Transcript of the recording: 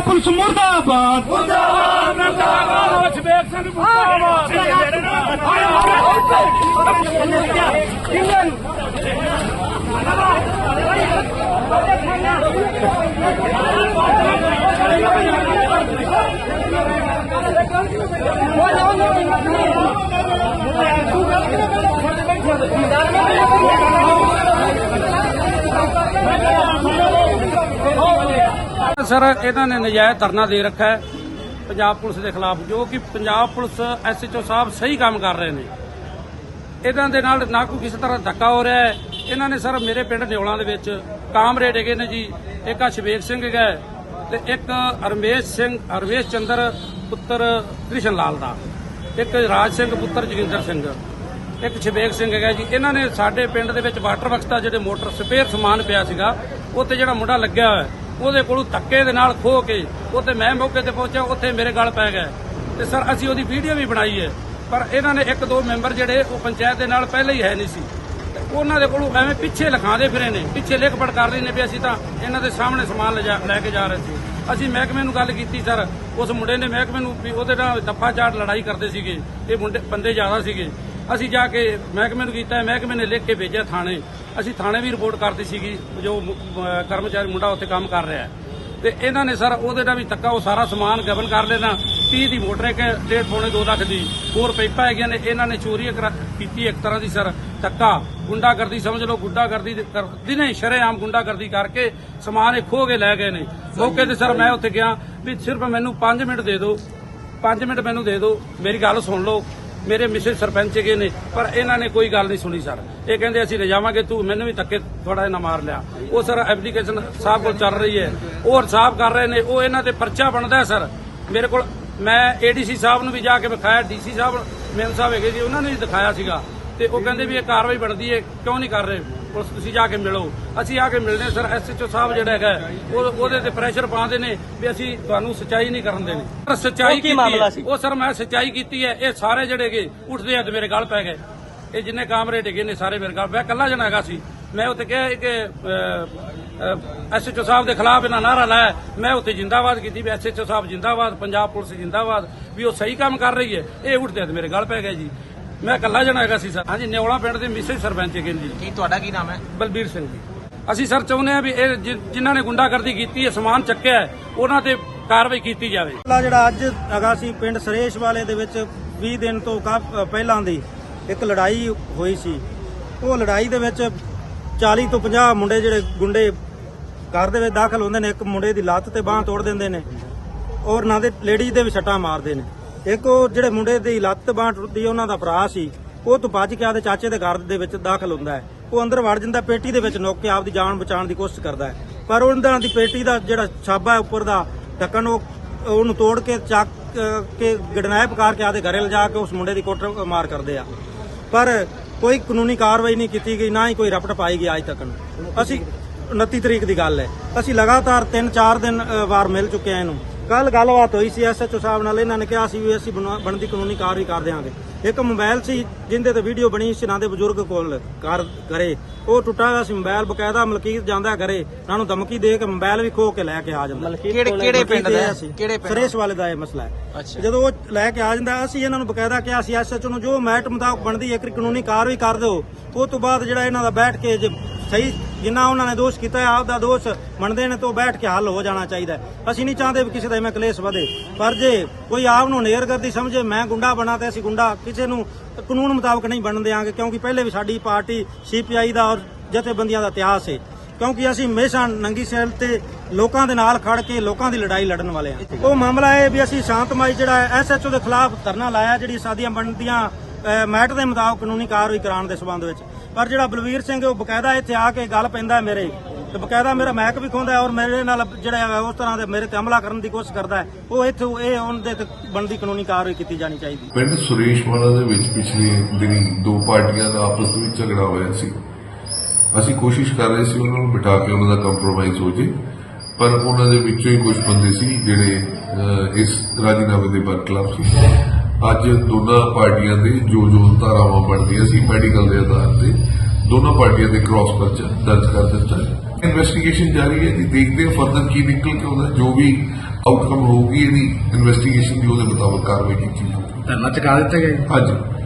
Police ਮੁਰਦਾਬਾਦ ਮੁਰਦਾਬਾਦ। ਮੁਰਦਾਬਾਦ। ਸ਼ਬੇਕ ਸਿੰਘ ਮੁਰਦਾਬਾਦ ਸਰ ਇਹਨਾਂ ਨੇ ਨਜਾਇਜ਼ ਧਰਨਾ ਦੇ ਰੱਖਾ ਹੈ ਪੰਜਾਬ ਪੁਲਿਸ ਦੇ ਖਿਲਾਫ ਜੋ ਕਿ ਪੰਜਾਬ ਪੁਲਿਸ ਐਸਐਚਓ ਸਾਹਿਬ ਸਹੀ ਕੰਮ ਕਰ ਰਹੇ ਨੇ। ਇਹਨਾਂ ਦੇ ਨਾਲ ਨਾ ਕੋਈ ਕਿਸੇ ਤਰ੍ਹਾਂ ਧੱਕਾ ਹੋ ਰਿਹਾ ਹੈ। ਇਹਨਾਂ ਨੇ ਸਰ ਮੇਰੇ ਪਿੰਡ ਨਿਉਲਾਂ ਦੇ ਵਿੱਚ ਕਾਮਰੇਡ ਹੈਗੇ ਨੇ ਜੀ ਇੱਕ ਆ ਸ਼ਵੇਕ ਸਿੰਘ ਹੈਗਾ ਹੈ, ਤੇ ਇੱਕ ਰਮੇਸ਼ ਸਿੰਘ ਰਮੇਸ਼ ਚੰਦਰ ਪੁੱਤਰ ਕ੍ਰਿਸ਼ਨ ਲਾਲ ਦਾ ਇੱਕ ਰਾਜ ਸਿੰਘ ਪੁੱਤਰ ਜੋਗਿੰਦਰ ਸਿੰਘ ਇੱਕ ਸ਼ਵੇਕ ਸਿੰਘ ਹੈਗਾ ਜੀ। ਇਹਨਾਂ ਨੇ ਸਾਡੇ ਪਿੰਡ ਦੇ ਵਿੱਚ ਵਾਟਰ ਬਕਸ ਦਾ ਜਿਹੜੇ ਮੋਟਰ ਸਪੇਅਰ ਸਮਾਨ ਪਿਆ ਸੀਗਾ ਉੱਥੇ ਜਿਹੜਾ ਮੁੰਡਾ ਲੱਗਿਆ ਹੋਇਆ ਉਹਦੇ ਕੋਲੋਂ ਧੱਕੇ ਦੇ ਨਾਲ ਖੋ ਕੇ ਉੱਥੇ ਮੈਂ ਮੌਕੇ ਤੇ ਪਹੁੰਚਿਆ, ਉੱਥੇ ਮੇਰੇ ਗਲ ਪੈ ਗਏ। ਤੇ ਸਰ, ਅਸੀਂ ਉਹਦੀ ਵੀਡੀਓ ਵੀ ਬਣਾਈ ਹੈ। ਪਰ ਇਹਨਾਂ ਨੇ ਇੱਕ ਦੋ ਮੈਂਬਰ ਜਿਹੜੇ, ਉਹ ਪੰਚਾਇਤ ਦੇ ਨਾਲ ਪਹਿਲਾਂ ਹੀ ਹੈ ਨਹੀਂ ਸੀ। ਤੇ ਉਹਨਾਂ ਦੇ ਕੋਲੋਂ ਐਵੇਂ ਪਿੱਛੇ ਲਿਖਾਉਂਦੇ ਫਿਰੇ ਨੇ, ਪਿੱਛੇ ਲਿਖ ਪੜ ਕਰ ਰਹੇ ਨੇ ਵੀ ਅਸੀਂ ਤਾਂ ਇਹਨਾਂ ਦੇ ਸਾਹਮਣੇ ਸਮਾਨ ਲਿਜਾ- ਲੈ ਕੇ ਜਾ ਰਹੇ ਸੀ। ਅਸੀਂ ਮਹਿਕਮੇ ਨੂੰ ਗੱਲ ਕੀਤੀ, ਸਰ। ਉਸ ਮੁੰਡੇ ਨੇ ਮਹਿਕਮੇ ਨੂੰ ਵੀ ਉਹਦੇ ਨਾਲ ਦਫਾ ਚਾੜ ਲੜਾਈ ਕਰਦੇ ਸੀਗੇ। ਇਹ ਮੁੰਡੇ, ਬੰਦੇ ਜ਼ਿਆਦਾ ਸੀਗੇ। ਅਸੀਂ ਜਾ ਕੇ ਮਹਿਕਮੇ ਨੂੰ ਕੀਤਾ, ਮਹਿਕਮੇ ਨੇ ਲਿਖ ਕੇ ਭੇਜਿਆ ਥਾਣੇ। ਅਸੀਂ ਥਾਣੇ ਵੀ ਰਿਪੋਰਟ ਕਰਤੀ ਸੀਗੀ, ਜੋ ਕਰਮਚਾਰੀ ਮੁੰਡਾ ਉੱਥੇ ਕੰਮ ਕਰ ਰਿਹਾ ਹੈ। ਤੇ ਇਹਨਾਂ ਨੇ ਸਰ ਉਹਦੇ ਦਾ ਵੀ ਤੱਕਾ, ਉਹ ਸਾਰਾ ਸਮਾਨ ਗਬਨ ਕਰ ਲੈਣਾ। 30 ਦੀ ਮੋਟਰ ਇੱਕ ਡੇਢ ਪੌਣੇ 2 ਲੱਖ ਦੀ। ਹੋਰ ਪੈਪਾ ਹੈਗੀਆਂ ਨੇ, ਇਹਨਾਂ ਨੇ ਚੋਰੀ ਕਰਾ- ਕੀਤੀ ਇੱਕ ਤਰ੍ਹਾਂ ਦੀ ਸਰ ਤੱਕਾ। ਗੁੰਡਾਗਰਦੀ ਸਮਝ ਲਓ, ਗੁੰਡਾਗਰਦੀ ਕਰ- ਦਿਨੇ ਸ਼ਰੇਆਮ ਗੁੰਡਾਗਰਦੀ ਕਰਕੇ ਸਮਾਨ ਇਹ ਖੋ ਕੇ ਲੈ ਗਏ ਨੇ। ਮੌਕੇ ਤੇ ਸਰ ਮੈਂ ਉੱਥੇ ਗਿਆ ਵੀ ਸਿਰਫ ਮੈਨੂੰ 5 ਮਿੰਟ ਦੇ ਦਿਓ 5 ਮਿੰਟ ਮੈਨੂੰ ਦੇ ਦਿਓ, ਮੇਰੀ ਗੱਲ ਸੁਣ ਲਓ। ਮੇਰੇ ਮਿਸਿਸ ਸਰਪੰਚ ਹੈਗੇ ਨੇ, ਪਰ ਇਹਨਾਂ ਨੇ ਕੋਈ ਗੱਲ ਨਹੀਂ ਸੁਣੀ, ਸਰ। ਇਹ ਕਹਿੰਦੇ ਅਸੀਂ ਲਿਜਾਵਾਂਗੇ ਤੂੰ ਮੈਨੂੰ ਵੀ ਧੱਕੇ ਥੋੜਾ ਜਿਹਾ ਮਾਰ ਲਿਆ। ਉਹ ਸਰ ਐਪਲੀਕੇਸ਼ਨ ਸਾਹਿਬ ਕੋਲ ਚੱਲ ਰਹੀ ਹੈ। ਉਹ ਹਿਸਾਬ ਕਰ ਰਹੇ ਨੇ, ਉਹ ਇਹਨਾਂ ਤੇ ਪਰਚਾ ਬਣਦਾ ਸਰ। ਮੇਰੇ ਕੋਲ ਮੈਂ ਏਡੀਸੀ ਸਾਹਿਬ ਨੂੰ ਵੀ ਜਾ ਕੇ ਵਿਖਾਇਆ ਡੀਸੀ ਸਾਹਿਬ, ਮੇਮ ਸਾਹਿਬ ਹੈਗੇ ਜੀ, ਉਹਨਾਂ ਨੇ ਵੀ ਦਿਖਾਇਆ ਸੀਗਾ। ਤੇ ਉਹ ਕਹਿੰਦੇ ਵੀ ਇਹ ਕਾਰਵਾਈ ਬਣਦੀ ਹੈ ਕਿਉਂ ਨਹੀਂ ਕਰ ਰਹੇ? ਪੁਲਿਸ ਤੁਸੀਂ ਜਾ ਕੇ ਮਿਲੋ। ਅਸੀਂ ਆ ਕੇ ਮਿਲਦੇ ਹਾਂ ਸਰ ਐਸਐਚਓ ਸਾਹਿਬ ਜਿਹੜਾ ਹੈਗਾ ਉਹ ਉਹਦੇ ਤੇ ਪ੍ਰੈਸ਼ਰ ਪਾਉਂਦੇ ਨੇ ਵੀ ਅਸੀਂ ਤੁਹਾਨੂੰ ਸੱਚਾਈ ਨਹੀਂ ਕਰਨ ਦੇਣੀ। ਪਰ ਸੱਚਾਈ ਕੀਤੀ ਉਹ ਸਰ ਮੈਂ ਸੱਚਾਈ ਕੀਤੀ ਹੈ ਇਹ ਸਾਰੇ ਜਿਹੜੇ ਹੈਗੇ ਉੱਠਦੇ ਆ ਤੇ ਮੇਰੇ ਗਲ ਪੈ ਗਏ। ਇਹ ਜਿੰਨੇ ਕਾਮਰੇ ਡਿੱਗੇ ਨੇ ਸਾਰੇ ਮੇਰੇ ਗਲ ਮੈਂ ਇਕੱਲਾ ਜਣਾ ਹੈਗਾ ਸੀ। ਮੈਂ ਉੱਥੇ ਕਿਹਾ ਕਿ ਐਸਐਚਓ ਸਾਹਿਬ ਦੇ ਖਿਲਾਫ ਇਹਨਾਂ ਨਾਰਾ ਲਾਇਆ। ਮੈਂ ਉੱਥੇ ਜਿੰਦਾਬਾਦ ਕੀਤੀ ਵੀ ਐਸਐਚਓ ਸਾਹਿਬ ਜਿੰਦਾਬਾਦ ਪੰਜਾਬ ਪੁਲਿਸ ਜਿੰਦਾਬਾਦ ਵੀ ਉਹ ਸਹੀ ਕੰਮ ਕਰ ਰਹੀ ਹੈ। ਇਹ ਉੱਠਦੇ ਤੇ ਮੇਰੇ ਗਲ ਪੈ ਗਏ ਜੀ। ਮੈਂ ਇਕੱਲਾ ਜਣਾ ਹੈਗਾ ਸੀ ਸਰ। ਹਾਂਜੀ ਨਿਉਲਾ ਪਿੰਡ ਦੇ ਮਿਸੇ ਸਰਪੰਚ ਹੈਗੇ ਨੇ ਜੀ। ਕੀ ਤੁਹਾਡਾ ਕੀ ਨਾਮ ਹੈ? ਬਲਬੀਰ ਸਿੰਘ ਜੀ। ਅਸੀਂ ਸਰ ਚਾਹੁੰਦੇ ਹਾਂ ਵੀ ਇਹ ਜਿ- ਜਿਨ੍ਹਾਂ ਨੇ ਗੁੰਡਾਗਰਦੀ ਕੀਤੀ ਹੈ ਸਮਾਨ ਚੱਕਿਆ ਹੈ, ਉਹਨਾਂ ਤੇ ਕਾਰਵਾਈ ਕੀਤੀ ਜਾਵੇ। ਮਾਮਲਾ ਜਿਹੜਾ ਅੱਜ ਹੈਗਾ ਸੀ ਪਿੰਡ ਸਰੇਸ਼ ਵਾਲੇ ਦੇ ਵਿੱਚ 20 ਦਿਨ ਤੋਂ ਕਾਫ- ਪਹਿਲਾਂ ਦੀ ਇੱਕ ਲੜਾਈ ਹੋਈ ਸੀ। ਉਹ ਲੜਾਈ ਦੇ ਵਿੱਚ 40 ਤੋਂ 50 ਮੁੰਡੇ ਜਿਹੜੇ ਗੁੰਡੇ ਘਰ ਦੇ ਵਿੱਚ ਦਾਖਲ ਹੁੰਦੇ ਨੇ ਇੱਕ ਮੁੰਡੇ ਦੀ ਲੱਤ ਤੇ ਬਾਹ ਤੋੜ ਦਿੰਦੇ ਨੇ ਔਰ ਨਾ ਦੇ ਲੇਡੀਜ਼ ਦੇ ਵੀ ਛੱਟਾਂ ਮਾਰਦੇ ਨੇ। ਇੱਕ ਉਹ ਜਿਹੜੇ ਮੁੰਡੇ ਦੀ ਲੱਤ ਤੇ ਬਾਹ ਟੁੱਟਦੀ ਉਹਨਾਂ ਦਾ ਭਰਾ ਸੀ ਉਹ ਤੋਂ ਭੱਜ ਕੇ ਆਦੇ ਚਾਚੇ ਦੇ ਘਰ ਦੇ ਵਿੱਚ ਦਾਖਲ ਹੁੰਦਾ ਹੈ। ਉਹ ਅੰਦਰ ਵੜ ਜਾਂਦਾ ਪੇਟੀ ਦੇ ਵਿੱਚ ਨੋਕ ਕੇ ਆਪਦੀ ਜਾਨ ਬਚਾਉਣ ਦੀ ਕੋਸ਼ਿਸ਼ ਕਰਦਾ ਹੈ। ਪਰ ਉਹਨਾਂ ਦੀ ਪੇਟੀ ਦਾ ਜਿਹੜਾ ਛਾਬਾ ਹੈ ਉੱਪਰ ਦਾ ਢੱਕਣ ਉਹ ਉਹਨੂੰ ਤੋੜ ਕੇ ਚੱਕ ਅਹ, ਕੇ ਗੜਨਾਇਬ ਕਰਕੇ ਆਦੇ ਘਰੇ ਲਿਜਾ ਕੇ ਉਸ ਮੁੰਡੇ ਦੀ ਕੁੱਟ ਮਾਰ ਕਰਦੇ ਆ। ਪਰ ਕੋਈ ਕਾਨੂੰਨੀ ਕਾਰਵਾਈ ਨਹੀਂ ਕੀਤੀ ਗਈ ਨਾ ਹੀ ਕੋਈ ਰਪਟ ਪਾਈ ਗਈ ਅੱਜ ਤੱਕ। ਅਸੀਂ 29 ਤਰੀਕ ਦੀ ਗੱਲ ਹੈ। ਅਸੀਂ ਲਗਾਤਾਰ 3-4 ਦਿਨ ਵਾਰ ਮਿਲ ਚੁੱਕੇ ਆ ਇਹਨੂੰ। ਕੱਲ ਗੱਲਬਾਤ ਹੋਈ ਸੀ ਐਸਐਚਓ ਸਾਹਿਬ ਨਾਲ ਇਹਨਾਂ ਨੇ ਕਿਹਾ ਸੀ ਵੀ ਅਸੀਂ ਬਣਾ- ਬਣਦੀ ਕਾਨੂੰਨੀ ਕਾਰਵਾਈ ਕਰ ਦਿਆਂਗੇ। ਇੱਕ ਮੋਬਾਈਲ ਸੀ ਜਿੰਦੇ ਤੇ ਵੀਡੀਓ ਬਣੀ ਸੀ ਨਾ ਦੇ ਬਜ਼ੁਰਗ ਕੋਲ ਘਰ ਘਰੇ ਉਹ ਟੁੱਟਾ ਹੋਇਆ ਸੀ ਮੋਬਾਈਲ ਬਕਾਇਦਾ ਮਲਕੀਤ ਜਾਂਦਾ ਘਰੇ ਉਹਨਾਂ ਨੂੰ ਧਮਕੀ ਦੇ ਕੇ ਮੋਬਾਈਲ ਵੀ ਖੋ ਕੇ ਲੈ ਕੇ ਆ ਜਾਂਦਾ। ਕਿਹੜੇ ਕਿਹੜੇ ਪਿੰਡ ਦਾ? ਕਿਹੜੇ ਪਿੰਡ? ਸਰੇਸ਼ ਵਾਲੇ ਦਾ ਇਹ ਮਸਲਾ ਹੈ। ਜਦੋਂ ਉਹ ਲੈ ਕੇ ਆ ਜਾਂਦਾ ਅਸੀਂ ਇਹਨਾਂ ਨੂੰ ਬਕਾਇਦਾ ਕਿਹਾ ਸੀ ਐਸਐਚਓ ਨੂੰ ਜੋ ਮੈਟ ਮੁਤਾਬਕ ਬਣਦੀ ਹੈ ਇੱਕ ਕਾਨੂੰਨੀ ਕਾਰਵਾਈ ਕਰ ਦਿਓ। ਉਹ ਤੋਂ ਬਾਅਦ ਜਿਹੜਾ ਇਹਨਾਂ ਦਾ ਬੈਠ ਕੇ ਜੇ ਸਹੀ ਜਿੰਨਾ ਉਹਨਾਂ ਨੇ ਦੋਸ਼ ਕੀਤਾ ਹੈ ਆਪ ਦਾ ਦੋਸ਼ ਮੰਨਦੇ ਨੇ ਤਾਂ ਉਹ ਬੈਠ ਕੇ ਹੱਲ ਹੋ ਜਾਣਾ ਚਾਹੀਦਾ ਅਸੀਂ ਨਹੀਂ ਚਾਹੁੰਦੇ ਵੀ ਕਿਸੇ ਦਾ ਐਵੇਂ ਕਲੇਸ਼ ਵਧੇ। ਪਰ ਜੇ ਕੋਈ ਆਪ ਨੂੰ ਨੇਰਗਰਦੀ ਸਮਝੇ, ਮੈਂ ਗੁੰਡਾ ਬਣਾ ਤੇ ਅਸੀਂ ਗੁੰਡਾ, ਕਿਸੇ ਨੂੰ ਕਾਨੂੰਨ ਮੁਤਾਬਕ ਨਹੀਂ ਬਣਨ ਦੇਵਾਂਗੇ ਕਿਉਂਕਿ ਪਹਿਲੇ ਵੀ ਸਾਡੀ ਪਾਰਟੀ ਸੀਪੀਆਈ ਦਾ ਔਰ ਜਥੇਬੰਦੀਆਂ ਦਾ ਇਤਿਹਾਸ ਹੈ ਕਿਉਂਕਿ ਅਸੀਂ ਹਮੇਸ਼ਾ ਨੰਗੀ ਸੈਲ ਤੇ ਲੋਕਾਂ ਦੇ ਨਾਲ ਖੜ ਕੇ ਲੋਕਾਂ ਦੀ ਲੜਾਈ ਲੜਨ ਵਾਲੇ ਹਾਂ। ਉਹ ਮਾਮਲਾ ਇਹ ਵੀ ਅਸੀਂ ਸ਼ਾਂਤਮਈ ਜਿਹੜਾ ਐਸਐਚਓ ਦੇ ਖਿਲਾਫ ਧਰਨਾ ਲਾਇਆ, ਜਿਹੜੀ ਸਾਦੀਆਂ ਬਣਦੀਆਂ ਮੈਟ ਦੇ ਮੁਤਾਬਕ ਕਾਨੂੰਨੀ ਕਾਰਵਾਈ ਕਰਾਉਣ ਦੇ ਸਬੰਧ ਵਿੱਚ। ਪਰ ਜਿਹੜਾ ਬਲਵੀਰ ਸਿੰਘ ਉਹ ਬਕਾਇਦਾ ਇੱਥੇ ਆ ਕੇ ਗੱਲ ਪੈਂਦਾ ਮੇਰੇ। ਤੇ ਬਕਾਇਦਾ ਮੇਰਾ ਮੈਕ ਵੀ ਖੋਂਦਾ ਔਰ ਮੇਰੇ ਨਾਲ ਜਿਹੜਾ ਉਸ ਤਰ੍ਹਾਂ ਦੇ ਮੇਰੇ ਤੇ ਹਮਲਾ ਕਰਨ ਦੀ ਕੋਸ਼ਿਸ਼ ਕਰਦਾ ਹੈ। ਉਹ ਇੱਥੇ, ਇਹ ਉਹਦੇ ਤੇ ਬਣਦੀ ਕਾਨੂੰਨੀ ਕਾਰਵਾਈ ਕੀਤੀ ਜਾਣੀ ਚਾਹੀਦੀ ਪਿੰਡ ਸੁਰੇਸ਼ਵਾਲਾ ਦੇ ਵਿੱਚ ਪਿਛਲੇ ਦਿਨੀ ਦੋ ਪਾਰਟੀਆਂ ਦਾ ਆਪਸ ਵਿੱਚ ਝਗੜਾ ਹੋਇਆ ਸੀ। ਅਸੀਂ ਕੋਸ਼ਿਸ਼ ਕਰ ਰਹੇ ਸੀ ਉਹਨਾਂ ਨੂੰ ਬਿਠਾ ਕੇ ਉਹਨਾਂ ਦਾ ਕੰਪਰੋਮਾਈਜ਼ ਹੋ ਜੇ, ਪਰ ਉਹਨਾਂ ਦੇ ਵਿੱਚੋਂ ਹੀ ਕੁਝ ਬੰਦੇ ਸੀ ਜਿਹੜੇ ਇਸ ਰਾਜੀਨਾਮੇ ਦੇ ਬਰਖਲਾਫ ਸੀ। ਅੱਜ ਦੋਨਾਂ ਪਾਰਟੀਆਂ ਦੇ ਜੋ ਜੋ ਧਾਰਾਵਾਂ ਬਣਦੀਆਂ ਸੀ ਮੈਡੀਕਲ ਦੇ ਆਧਾਰ ਤੇ ਦੋਨਾਂ ਪਾਰਟੀਆਂ ਦੇ ਕ੍ਰਾਸ ਪਰਚਾ ਦਰਜ ਕਰ ਦਿੱਤਾ ਹੈ। ਇਨਵੈਸਟੀਗੇਸ਼ਨ ਜਾਰੀ ਹੈ ਜੀ। ਦੇਖਦੇ ਹਾਂ ਫਰਦਰ ਕੀ ਨਿਕਲ ਕੇ ਆਉਂਦਾ ਜੋ ਵੀ ਆਊਟਕਮ ਹੋਊਗੀ ਇਹਦੀ ਇਨਵੈਸਟੀਗੇਸ਼ਨ ਦੀ ਉਹਦੇ ਮੁਤਾਬਕ ਕਾਰਵਾਈ ਕੀਤੀ ਜਾਊਗੀ। ਧਰਨਾ ਚੁਕਾ ਦਿੱਤਾ ਗਿਆ ਜੀ। ਹਾਂਜੀ।